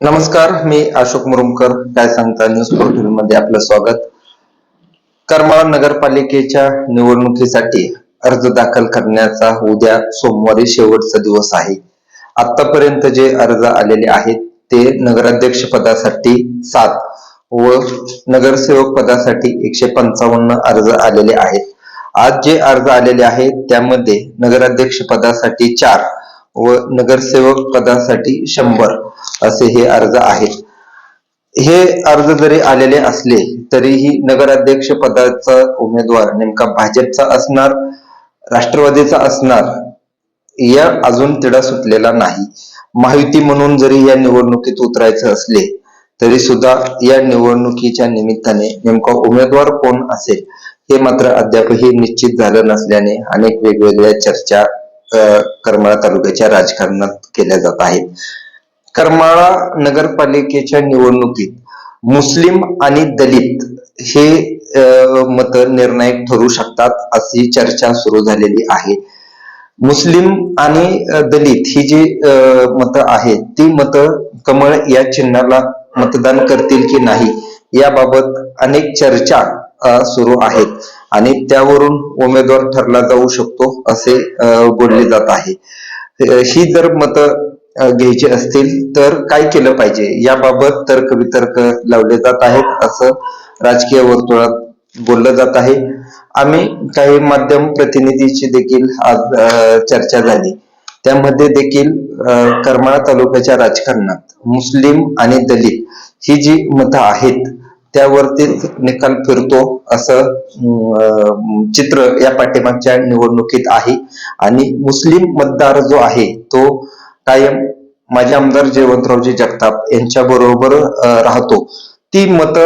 नमस्कार मी अशोक मुरुमकर काय सांगता न्यूज पोर्टलमध्ये आपलं स्वागत. करमाळा नगरपालिकेच्या निवडणुकीसाठी अर्ज दाखल करण्याचा उद्या सोमवारी शेवटचा दिवस आहे. आतापर्यंत जे अर्ज आलेले आहेत ते नगराध्यक्ष पदासाठी सात व नगरसेवक पदासाठी एकशे पंचावन्न अर्ज आलेले आहेत. आज जे अर्ज आलेले आहेत त्यामध्ये नगराध्यक्ष पदासाठी चार व नगरसेवक पदासाठी शंभर असे हे अर्ज आहेत. हे अर्ज जरी आलेले असले तरीही नगराध्यक्ष पदाचा उमेदवार नेमका भाजपचा असणार राष्ट्रवादीचा असणार या अजून तिढा सुटलेला नाही. माहिती म्हणून जरी या निवडणुकीत उतरायचं असले तरी सुद्धा या निवडणुकीच्या निमित्ताने नेमका उमेदवार कोण असेल हे मात्र अद्यापही निश्चित झालं नसल्याने अनेक वेगवेगळ्या चर्चा करमाळा तालुक्याच्या राजकारणात केल्या जात आहेत. करमाळा नगरपालिकेच्या निवडणुकीत मुस्लिम आणि दलित हे मत निर्णायक ठरू शकतात अशी चर्चा सुरू झालेली आहे. मुस्लिम आणि दलित ही जी मतं आहेत ती मतं कमळ या चिन्हाला मतदान करतील की नाही याबाबत अनेक चर्चा सुरू आहेत. आणि त्यावरून उमेदवार ठरला जाऊ शकतो असे बोलले जात आहे. ही जर मतं घ्यायची असतील तर काय केलं पाहिजे? याबाबत तर्क वितर्क लावले जात आहेत असं राजकीय वर्तुळात बोललं जात आहे. आम्ही काही माध्यम प्रतिनिधीची देखील आज चर्चा झाली. त्यामध्ये देखील करमाळा तालुक्याच्या राजकारणात मुस्लिम आणि दलित ही जी मतं आहेत त्यावरतीच निकाल फिरतो असं चित्र या पाठीमागच्या निवडणुकीत आहे. आणि मुस्लिम मतदार जो आहे तो कायम माझे आमदार जयवंतरावजी जगताप यांच्या बरोबर राहतो. ती मत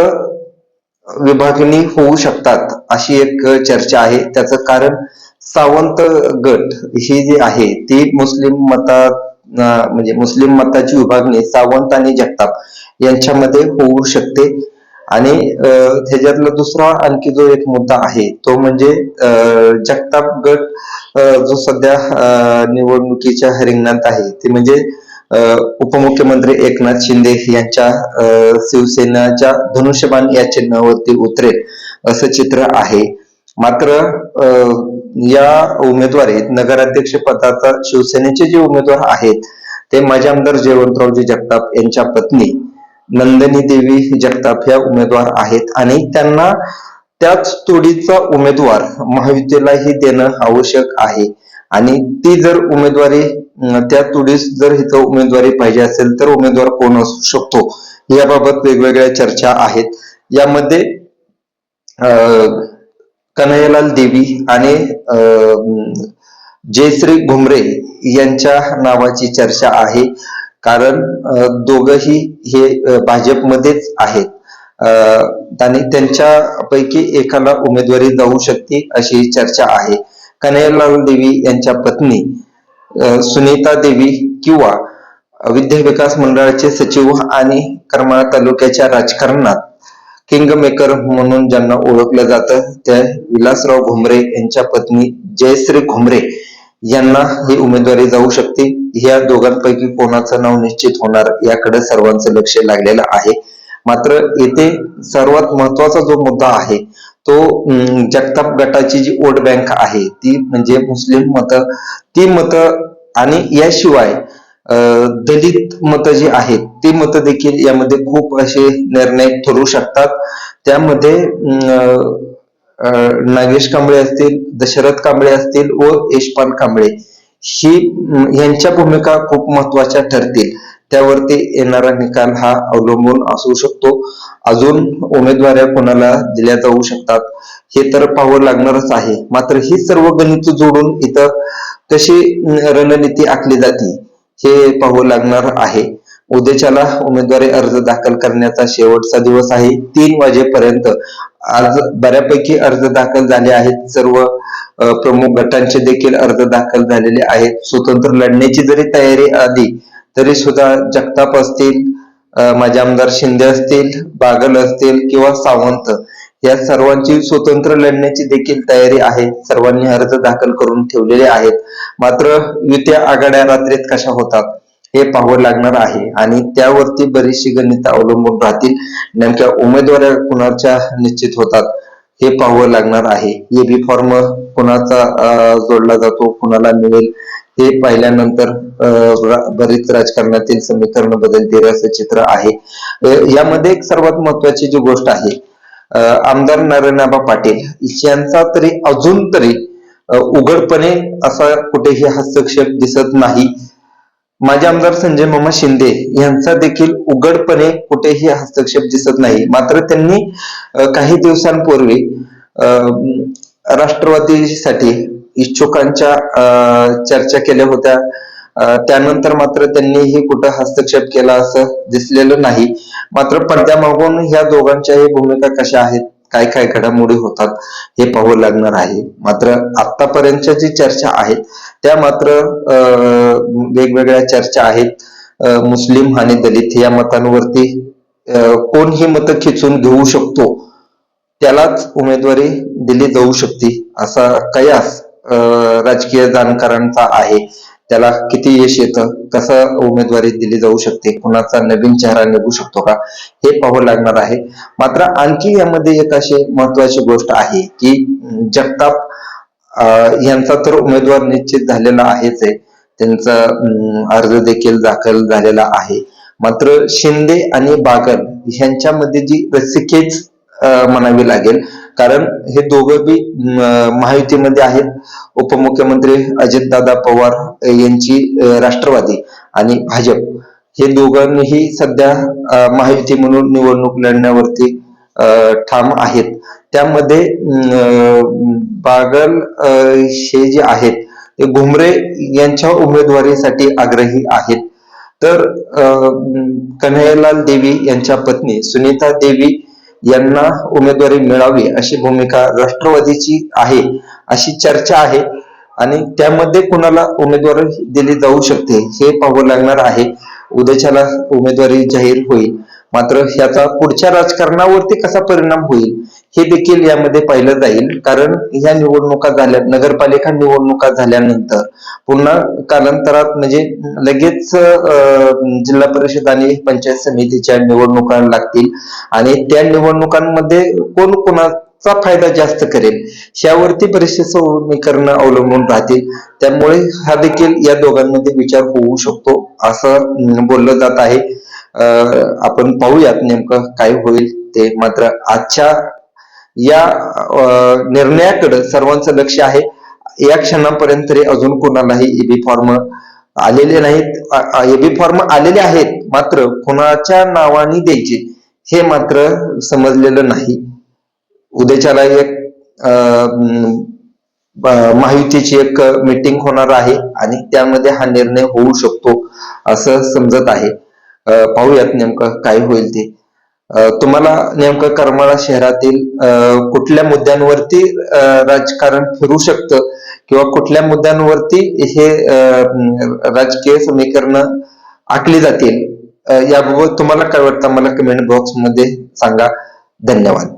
विभागणी होऊ शकतात अशी एक चर्चा आहे. त्याचं कारण सावंत गट ही जी आहे ती मुस्लिम मतात म्हणजे मुस्लिम मताची विभागणी सावंत आणि जगताप यांच्यामध्ये होऊ शकते. आणि अं, त्याच्यातला दुसरा आणखी जो एक मुद्दा आहे तो म्हणजे अं, जगताप गट जो सध्या निवडणुकीच्या रिंगणात आहे ते म्हणजे अं, उपमुख्यमंत्री एकनाथ शिंदे यांच्या अं, शिवसेनाच्या धनुष्यबाण या चिन्हावरती उतरेल असं चित्र आहे. मात्र अं, या उमेदवारीत नगराध्यक्ष पदाचा शिवसेनेचे जे उमेदवार आहेत ते माजी आमदार जयवंतरावजी जगताप यांच्या पत्नी नंदिनी देवी जगताप ह्या उमेदवार आहेत आणि त्यांना त्याच तोडीचा उमेदवार महायुतीलाही देणं आवश्यक आहे. आणि ती जर उमेदवारी त्या तोडीस जर इथं उमेदवारी पाहिजे असेल तर उमेदवार कोण असू शकतो? याबाबत वेगवेगळ्या चर्चा आहेत. यामध्ये अं, कन्हैयालाल देवी आणि अं, जयश्री घुमरे यांच्या नावाची चर्चा आहे. कारण दोघही हे भाजपमध्येच आहेत. अं, आणि त्यांच्यापैकी एकाला उमेदवारी जाऊ शकते अशी चर्चा आहे. कन्हैयालाल देवी यांच्या पत्नी सुनीता देवी किंवा विद्या विकास मंडळाचे सचिव आणि करमाळा तालुक्याच्या राजकारणात किंग मेकर म्हणून ज्यांना ओळखलं जातं त्या विलासराव घुमरे यांच्या पत्नी जयश्री घुमरे यांना ही उमेदवारी जाऊ शकते. ह्या दोघांपैकी कोणाचं नाव निश्चित होणार याकडे सर्वांचं लक्ष लागलेलं आहे. मात्र येथे सर्वात महत्त्वाचा जो मुद्दा आहे तो जगताप गटाची जी वोट बँक आहे ती म्हणजे मुस्लिम मतं ती मतं आणि याशिवाय अं, दलित मतं जी आहेत ती मतं देखील यामध्ये खूप असे निर्णय ठरू शकतात. त्यामध्ये अं, अं, नागेश कांबळे असतील दशरथ कांबळे असतील व यशपाल कांबळे. ही यांच्या भूमिका खूप महत्त्वाच्या ठरतील. त्यावरती येणारा निकाल हा अवलंबून असू शकतो. अजून उमेदवाऱ्या कोणाला दिल्या जाऊ शकतात हे तर पाहावं लागणारच आहे. मात्र ही सर्व गणित जोडून इथं कशी रणनीती आखली जाते हे पाहावं लागणार आहे. उद्याच्याला उमेदवारी अर्ज दाखल करण्याचा शेवटचा दिवस आहे तीन वाजेपर्यंत. आज बऱ्यापैकी अर्ज दाखल झाले आहेत. सर्व प्रमुख गटांचे देखील अर्ज दाखल झालेले आहेत. स्वतंत्र लढण्याची जरी तयारी आली तरी सुद्धा जगताप असतील माझे आमदार शिंदे असतील बागल असतील किंवा सावंत या सर्वांची स्वतंत्र लढण्याची देखील तयारी आहे. सर्वांनी अर्ज दाखल करून ठेवलेले आहेत. मात्र युत्या आघाड्या रात्रीत कशा होतात? हे पाहावं लागणार आहे. आणि त्यावरती बरीचशी गणित अवलंबून राहतील. नेमक्या उमेदवार कुणाच्या निश्चित होतात हे पाहावं लागणार आहे. एबी फॉर्म कुणाचा जोडला जातो कुणाला मिळेल हे पाहिल्यानंतर बरीच राजकारणातील समीकरण बदलतील असं चित्र आहे. यामध्ये एक सर्वात महत्वाची जी गोष्ट आहे अं, आमदार नारायणआबा पाटील यांचा तरी अजून तरी उघडपणे असा कुठेही हस्तक्षेप दिसत नाही. माजी आमदार संजय मामा शिंदे यांचा देखील उघडपणे कुठेही हस्तक्षेप दिसत नाही. मात्र त्यांनी काही दिवसांपूर्वी अं, राष्ट्रवादीसाठी इच्छुकांच्या अं, चर्चा केल्या होत्या. त्यानंतर मात्र त्यांनीही कुठं हस्तक्षेप केला असं दिसलेलं नाही. मात्र पडद्यामागून ह्या दोघांच्याही भूमिका कशा आहेत काय काय घडामोडी होतात हे पाहावं लागणार आहे. मात्र आतापर्यंतच्या जी चर्चा आहेत त्या मात्र वेगवेगळ्या चर्चा आहेत. मुस्लिम आणि दलित या मतांवरती अं, कोण ही मतं खिचून घेऊ शकतो त्यालाच उमेदवारी दिली जाऊ शकते असा कयास अं, राजकीय जाणकारांचा आहे. त्याला किती यश येतं? कसं उमेदवारी दिली जाऊ शकते? कुणाचा नवीन चेहरा निघू शकतो का? हे पाहावं लागणार आहे. मात्र आणखी यामध्ये एक अशी महत्वाची गोष्ट आहे की जगताप यांचा तर उमेदवार निश्चित झालेला आहेच आहे. त्यांचा अं, अर्ज देखील दाखल झालेला आहे. मात्र शिंदे आणि बागल यांच्यामध्ये जी रसिकेच अं, म्हणावी लागेल कारण हे दोघं बी महायुतीमध्ये आहेत. उपमुख्यमंत्री अजितदादा पवार यांची राष्ट्रवादी आणि भाजप. हे दोघांनीही सध्या महायुती म्हणून निवडणूक लढण्यावरती अं, ठाम आहेत. त्यामध्ये बागल अं, हे जे आहेत ते घुमरे यांच्या उमेदवारीसाठी आग्रही आहेत. तर अं, कन्हैयालाल देवी यांच्या पत्नी सुनीता देवी यांना उमेदवारी मिळावी अशी भूमिका राष्ट्रवादीची आहे अशी चर्चा आहे आणि त्यामध्ये कुणाला उमेदवारी दिली जाऊ शकते हे पाहावं लागणार आहे. उद्याच्याला उमेदवारी जाहीर होईल. मात्र ह्याचा पुढच्या राजकारणावरती कसा परिणाम होईल हे देखील यामध्ये पाहिलं जाईल. कारण ह्या निवडणुका झाल्या नगरपालिका निवडणुका झाल्यानंतर पुन्हा कालांतरात म्हणजे लगेच जिल्हा परिषद आणि पंचायत समितीच्या निवडणुका लागतील. आणि त्या निवडणुकांमध्ये कोण कोणाचा फायदा जास्त करेल यावरती बरेचसे समीकरण अवलंबून राहतील. त्यामुळे हा देखील या दोघांमध्ये विचार होऊ शकतो असं बोललं जात आहे. आपण पाहूयात नेमकं काय होईल ते मात्र आजच्या या निर्णयाकडे सर्वांचं लक्ष आहे. या क्षणापर्यंत तरी अजून कोणालाही ईबी फॉर्म आलेले नाहीत. ईबी फॉर्म आलेले आहेत मात्र कोणाच्या नावाने द्यायचे हे मात्र समजलेलं नाही. उद्याच्याला एक अं, महायुतीची एक मीटिंग होणार आहे आणि त्यामध्ये हा निर्णय होऊ शकतो असं समजत आहे. पाहूयात नेमकं काय होईल ते. तुम्हाला नेमकं करमाळा शहरातील कुठल्या मुद्द्यांवरती राजकारण फिरू शकतं? किंवा कुठल्या मुद्द्यांवरती हे राजकीय समीकरण आखली जातील? याबाबत तुम्हाला काय वाटतं? मला कमेंट बॉक्समध्ये सांगा. धन्यवाद.